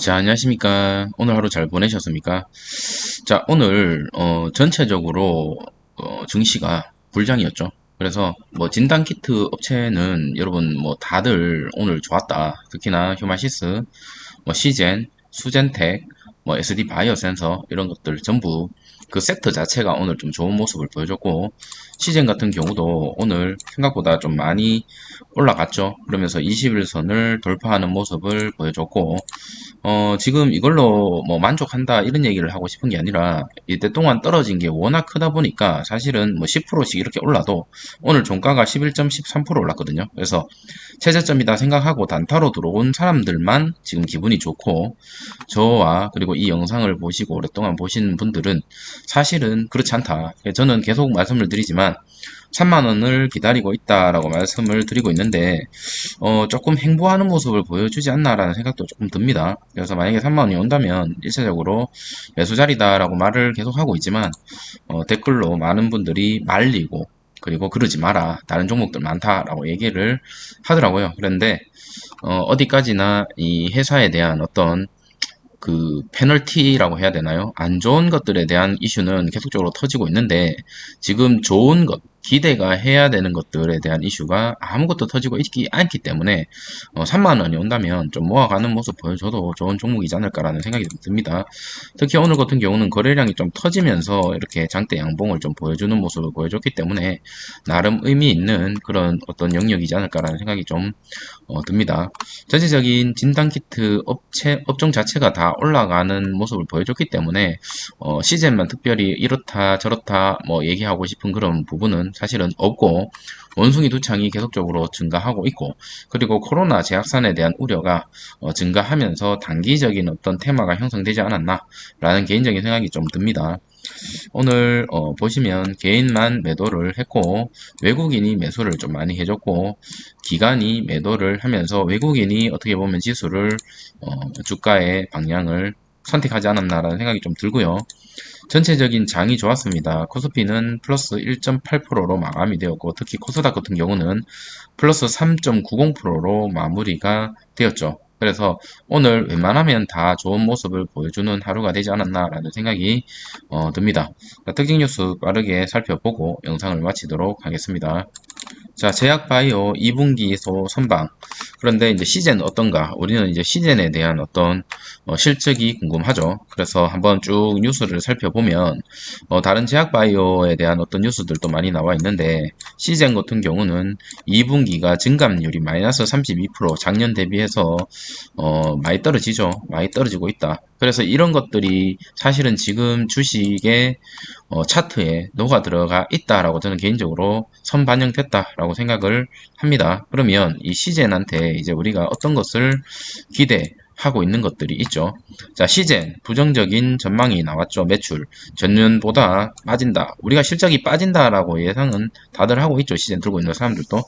자, 안녕하십니까. 오늘 하루 잘 보내셨습니까? 자, 오늘, 어, 전체적으로, 어, 증시가 불장이었죠. 그래서, 뭐, 진단키트 업체는 여러분, 뭐, 다들 오늘 좋았다. 특히나 휴마시스, 뭐, 시젠, 수젠텍, 뭐, SD 바이오 센서, 이런 것들 전부 그 섹터 자체가 오늘 좀 좋은 모습을 보여줬고, 시젠 같은 경우도 오늘 생각보다 좀 많이 올라갔죠. 그러면서 21선을 돌파하는 모습을 보여줬고, 어, 지금 이걸로 뭐 만족한다 이런 얘기를 하고 싶은 게 아니라 이때 동안 떨어진 게 워낙 크다 보니까 사실은 뭐 10%씩 이렇게 올라도 오늘 종가가 11.13% 올랐거든요. 그래서 최저점이다 생각하고 단타로 들어온 사람들만 지금 기분이 좋고 저와 그리고 이 영상을 보시고 오랫동안 보신 분들은 사실은 그렇지 않다. 저는 계속 말씀을 드리지만 3만원을 기다리고 있다라고 말씀을 드리고 있는데 어, 조금 행보하는 모습을 보여주지 않나라는 생각도 조금 듭니다. 그래서 만약에 3만원이 온다면 일차적으로 매수 자리다라고 말을 계속 하고 있지만 어, 댓글로 많은 분들이 말리고 그리고 그러지 마라 다른 종목들 많다라고 얘기를 하더라고요. 그런데 어, 디까지나 이 회사에 대한 어떤 그 페널티라고 해야 되나요? 안 좋은 것들에 대한 이슈는 계속적으로 터지고 있는데 지금 좋은 것 기대가 해야 되는 것들에 대한 이슈가 아무것도 터지고 있기 않기 때문에 어, 3만 원이 온다면 좀 모아가는 모습 보여줘도 좋은 종목이지 않을까라는 생각이 듭니다. 특히 오늘 같은 경우는 거래량이 좀 터지면서 이렇게 장대 양봉을 좀 보여주는 모습을 보여줬기 때문에 나름 의미 있는 그런 어떤 영역이지 않을까라는 생각이 좀 어, 듭니다. 전체적인 진단키트 업체 업종 자체가 다 올라가는 모습을 보여줬기 때문에 어, 시즌만 특별히 이렇다 저렇다 뭐 얘기하고 싶은 그런 부분은 사실은 없고 원숭이 두창이 계속적으로 증가하고 있고 그리고 코로나 재확산에 대한 우려가 어, 증가하면서 단기적인 어떤 테마가 형성되지 않았나 라는 개인적인 생각이 좀 듭니다. 오늘 어, 보시면 개인만 매도를 했고 외국인이 매수를 좀 많이 해줬고 기관이 매도를 하면서 외국인이 어떻게 보면 지수를 어, 주가의 방향을 선택하지 않았나라는 생각이 좀 들고요. 전체적인 장이 좋았습니다. 코스피는 플러스 1.8%로 마감이 되었고 특히 코스닥 같은 경우는 플러스 3.90%로 마무리가 되었죠. 그래서 오늘 웬만하면 다 좋은 모습을 보여주는 하루가 되지 않았나라는 생각이 어, 듭니다. 특징 뉴스 빠르게 살펴보고 영상을 마치도록 하겠습니다. 자, 제약바이오 2분기소 선방. 그런데 이제 시즌 어떤가? 우리는 이제 시즌에 대한 어떤 어, 실적이 궁금하죠. 그래서 한번 쭉 뉴스를 살펴보면 어, 다른 제약바이오에 대한 어떤 뉴스들도 많이 나와 있는데 시즌 같은 경우는 2분기가 증감률이 마이너스 32% 작년 대비해서 어, 많이 떨어지죠. 많이 떨어지고 있다. 그래서 이런 것들이 사실은 지금 주식의 어, 차트에 녹아 들어가 있다라고 저는 개인적으로 선반영됐다라고 생각을 합니다. 그러면 이 시젠한테 이제 우리가 어떤 것을 기대 하고 있는 것들이 있죠. 자, 시젠 부정적인 전망이 나왔죠. 매출 전년보다 빠진다. 우리가 실적이 빠진다라고 예상은 다들 하고 있죠. 시젠 들고 있는 사람들도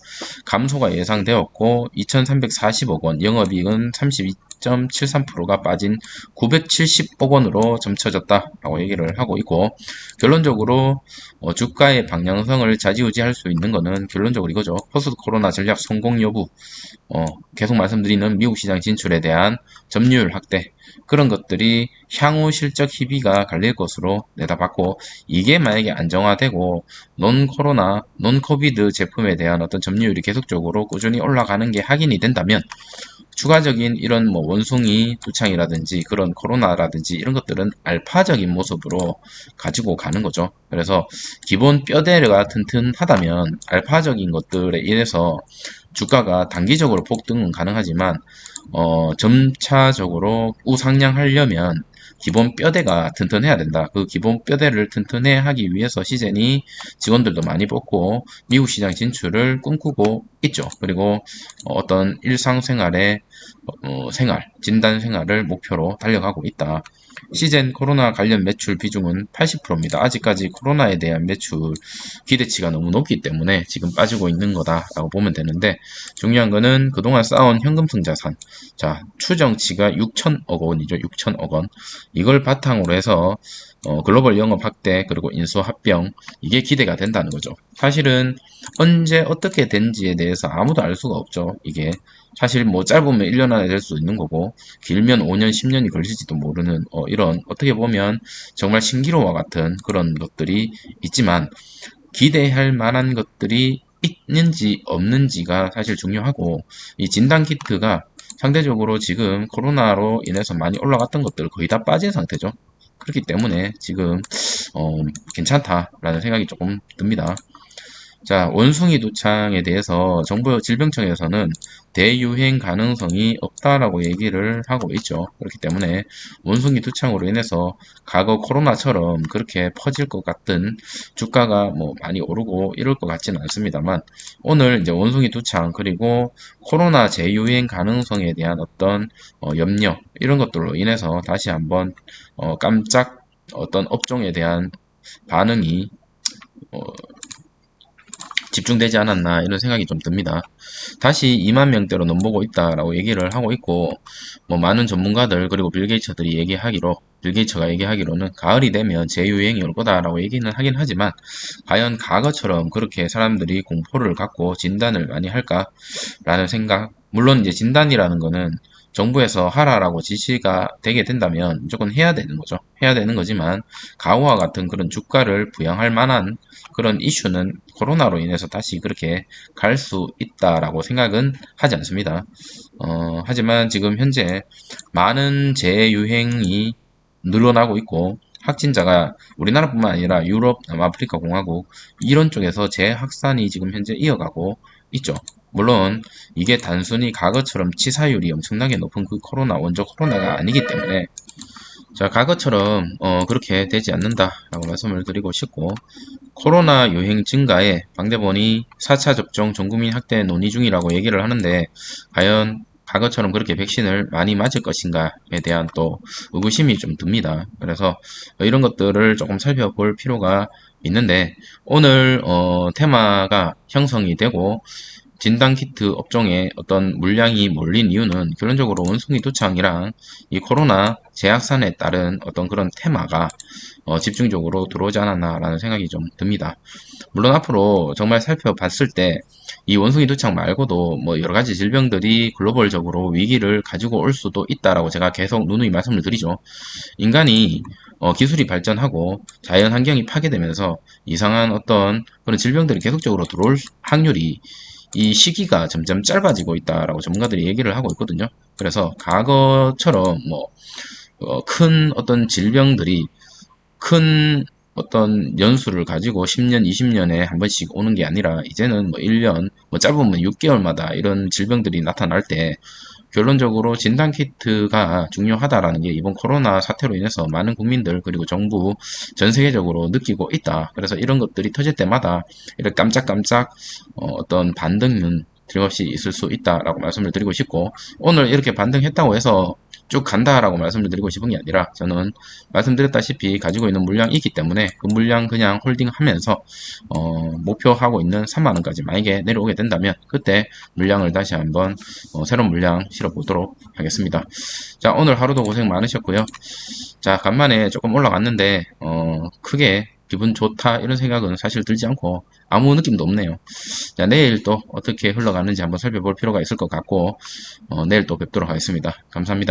감소가 예상되었고 2,340억 원, 영업이익은 32 10.73%가 빠진 970억 원으로 점쳐졌다라고 얘기를 하고 있고 결론적으로 어, 주가의 방향성을 좌지우지할 수 있는 것은 결론적으로 이거죠. 포스트 코로나 전략 성공 여부 어, 계속 말씀드리는 미국 시장 진출에 대한 점유율 확대 그런 것들이 향후 실적 희비가 갈릴 것으로 내다봤고 이게 만약에 안정화되고 논 코로나, 논 코비드 제품에 대한 어떤 점유율이 계속적으로 꾸준히 올라가는 게 확인이 된다면 추가적인 이런 뭐 원숭이 두창이라든지 그런 코로나라든지 이런 것들은 알파적인 모습으로 가지고 가는 거죠. 그래서 기본 뼈대가 튼튼하다면 알파적인 것들에 인해서 주가가 단기적으로 폭등은 가능하지만 어, 점차적으로 우상향하려면 기본 뼈대가 튼튼해야 된다. 그 기본 뼈대를 튼튼해 하기 위해서 시젠이 직원들도 많이 뽑고 미국 시장 진출을 꿈꾸고 있죠. 그리고 어떤 일상생활의 어, 생활, 진단 생활을 목표로 달려가고 있다. 시젠 코로나 관련 매출 비중은 80%입니다. 아직까지 코로나에 대한 매출 기대치가 너무 높기 때문에 지금 빠지고 있는 거다라고 보면 되는데 중요한 거는 그동안 쌓아온 현금성 자산 자 추정치가 6천억 원이죠. 6천억 원 이걸 바탕으로 해서 어, 글로벌 영업 확대 그리고 인수 합병 이게 기대가 된다는 거죠. 사실은 언제 어떻게 된지에 대해 대해서 아무도 알 수가 없죠. 이게 사실 뭐 짧으면 1년 안에 될 수 있는 거고 길면 5년, 10년이 걸릴지도 모르는 어, 이런 어떻게 보면 정말 신기로와 같은 그런 것들이 있지만 기대할 만한 것들이 있는지 없는지가 사실 중요하고 이 진단 키트가 상대적으로 지금 코로나로 인해서 많이 올라갔던 것들 거의 다 빠진 상태죠. 그렇기 때문에 지금 어, 괜찮다라는 생각이 조금 듭니다. 자, 원숭이 두창에 대해서 정부 질병청에서는 대유행 가능성이 없다라고 얘기를 하고 있죠. 그렇기 때문에 원숭이 두창으로 인해서 과거 코로나처럼 그렇게 퍼질 것 같은 주가가 뭐 많이 오르고 이럴 것 같지는 않습니다만 오늘 이제 원숭이 두창 그리고 코로나 재유행 가능성에 대한 어떤 어, 염려 이런 것들로 인해서 다시 한번 어, 깜짝 어떤 업종에 대한 반응이 어, 집중되지 않았나 이런 생각이 좀 듭니다. 다시 2만 명대로 넘보고 있다라고 얘기를 하고 있고 뭐 많은 전문가들 그리고 빌 게이츠들이 얘기하기로 빌 게이츠가 얘기하기로는 가을이 되면 재유행이 올 거다라고 얘기는 하긴 하지만 과연 과거처럼 그렇게 사람들이 공포를 갖고 진단을 많이 할까라는 생각 물론 이제 진단이라는 거는 정부에서 하라라고 지시가 되게 된다면 무조건 해야 되는 거죠. 해야 되는 거지만 가오와 같은 그런 주가를 부양할 만한 그런 이슈는 코로나로 인해서 다시 그렇게 갈 수 있다라고 생각은 하지 않습니다. 어, 하지만 지금 현재 많은 재유행이 늘어나고 있고 확진자가 우리나라뿐만 아니라 유럽, 남아프리카 공화국 이런 쪽에서 재확산이 지금 현재 이어가고 있죠. 물론 이게 단순히 과거처럼 치사율이 엄청나게 높은 그 코로나 원조 코로나가 아니기 때문에 자 과거처럼 어, 그렇게 되지 않는다 라고 말씀을 드리고 싶고 코로나 유행 증가에 방대본이 4차 접종 전국민 확대 논의 중이라고 얘기를 하는데 과연 과거처럼 그렇게 백신을 많이 맞을 것인가에 대한 또 의구심이 좀 듭니다. 그래서 이런 것들을 조금 살펴볼 필요가 있는데 오늘 어, 테마가 형성이 되고 진단키트 업종에 어떤 물량이 몰린 이유는 결론적으로 원숭이 도창이랑 이 코로나 재확산에 따른 어떤 그런 테마가 어, 집중적으로 들어오지 않았나라는 생각이 좀 듭니다. 물론 앞으로 정말 살펴봤을 때 이 원숭이 도창 말고도 뭐 여러 가지 질병들이 글로벌적으로 위기를 가지고 올 수도 있다라고 제가 계속 누누이 말씀을 드리죠. 인간이 어, 기술이 발전하고 자연 환경이 파괴되면서 이상한 어떤 그런 질병들이 계속적으로 들어올 확률이 이 시기가 점점 짧아지고 있다라고 전문가들이 얘기를 하고 있거든요. 그래서 과거처럼 뭐, 어, 큰 어떤 질병들이 큰 어떤 연수를 가지고 10년, 20년에 한 번씩 오는 게 아니라 이제는 뭐 1년, 뭐 짧으면 6개월마다 이런 질병들이 나타날 때 결론적으로 진단 키트가 중요하다라는 게 이번 코로나 사태로 인해서 많은 국민들 그리고 정부 전 세계적으로 느끼고 있다. 그래서 이런 것들이 터질 때마다 이렇게 깜짝깜짝 어, 떤 반등은 틀림없이 있을 수 있다라고 말씀을 드리고 싶고 오늘 이렇게 반등했다고 해서 쭉 간다라고 말씀을 드리고 싶은 게 아니라 저는 말씀드렸다시피 가지고 있는 물량이 있기 때문에 그 물량 그냥 홀딩하면서 어, 목표하고 있는 3만원까지 만약에 내려오게 된다면 그때 물량을 다시 한번 어, 새로운 물량 실어 보도록 하겠습니다. 자 오늘 하루도 고생 많으셨고요. 자 간만에 조금 올라갔는데 어, 크게 기분 좋다 이런 생각은 사실 들지 않고 아무 느낌도 없네요. 자 내일 또 어떻게 흘러가는지 한번 살펴볼 필요가 있을 것 같고 어, 내일 또 뵙도록 하겠습니다. 감사합니다.